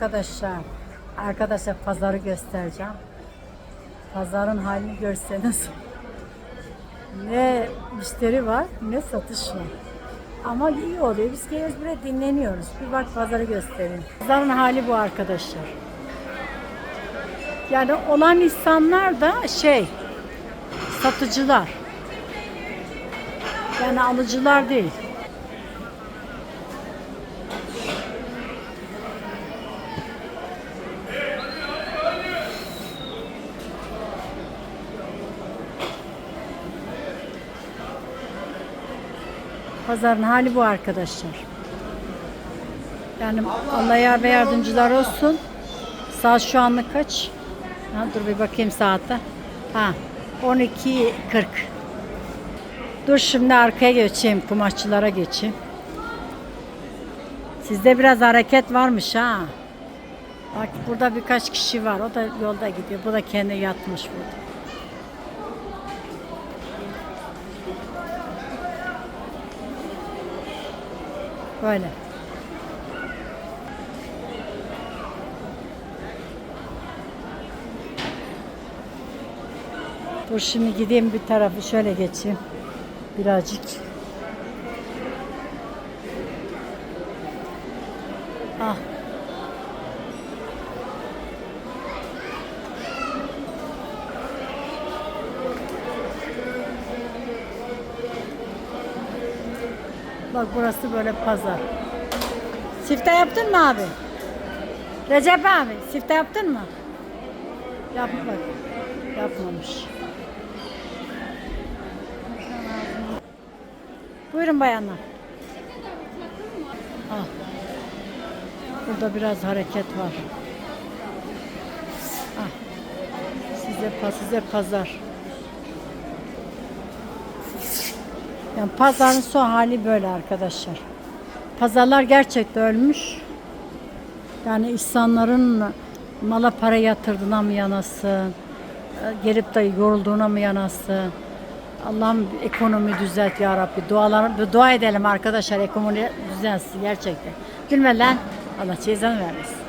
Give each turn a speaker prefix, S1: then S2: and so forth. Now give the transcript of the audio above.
S1: Arkadaşlar, arkadaşlar pazarı göstereceğim. Pazarın halini görseniz ne müşteri var ne satış var. Ama iyi oluyor. Biz geliyoruz buraya dinleniyoruz. Bir bak pazarı göstereyim. Pazarın hali bu arkadaşlar. Yani olan insanlar da şey satıcılar. Yani alıcılar değil. Pazarın hali bu arkadaşlar. Yani Allah yar ve yardımcılar olsun. Saat şu anlık kaç? Ha, dur bir bakayım saatte. Ha 12.40. Dur şimdi arkaya geçeyim. Kumaşçılara geçeyim. Sizde biraz hareket varmış ha. Bak burada birkaç kişi var. O da yolda gidiyor. Bu da kendi yatmış burada. Böyle. Dur şimdi gideyim bir tarafı şöyle geçeyim. Birazcık. Ah. Bak burası böyle pazar. Sifte yaptın mı abi? Recep abi sifte yaptın mı? Yap bak. Yapmamış. Buyurun bayanlar. Ah. Burada biraz hareket var. Ah. Size, size pazar. Yani pazarın son hali böyle arkadaşlar. Pazarlar gerçekten ölmüş. Yani insanların mala para yatırdığına mı yanasın? Gelip de yorulduğuna mı yanasın? Allah'ım ekonomi düzelt ya Rabbi. Dualar, dua edelim arkadaşlar ekonomi düzelsin gerçekten. Gülme lan. Allah cezanı vermesin.